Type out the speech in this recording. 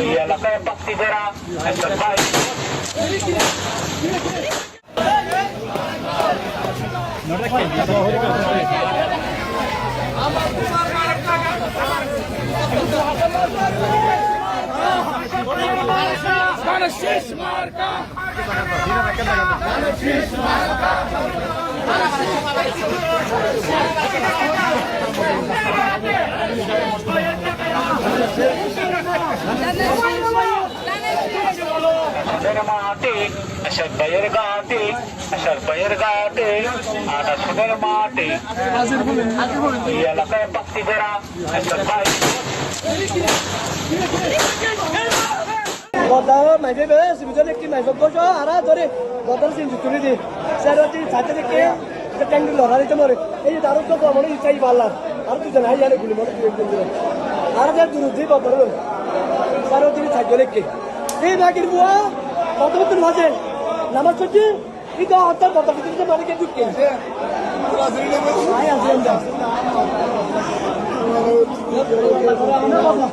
এই এলাকায় ব্যক্তিদেরা একটা ভাই আমাদের মাটি আসার ভাইয়ের ঘাটি আসার ভাইয়ের ঘাটি আর আসনের মাটি এই এলাকায় ব্যক্তিদেরা একটা ভাই গদা মাইফে বে সিবিজনে কি মাইফে কোজো আরা ধরে গদার সিন তুলি দি সেরতি ছাতে দেখে ট্যাঙ্গি লড়া দিতে মরে এই দারু তো কমনে ইচ্ছাই পারলাম আর যে মাধ্যমিক ভাষেন নামাজ চলছে কিন্তু অর্থাৎ মাধ্যমিক মানে কে ঢুকতে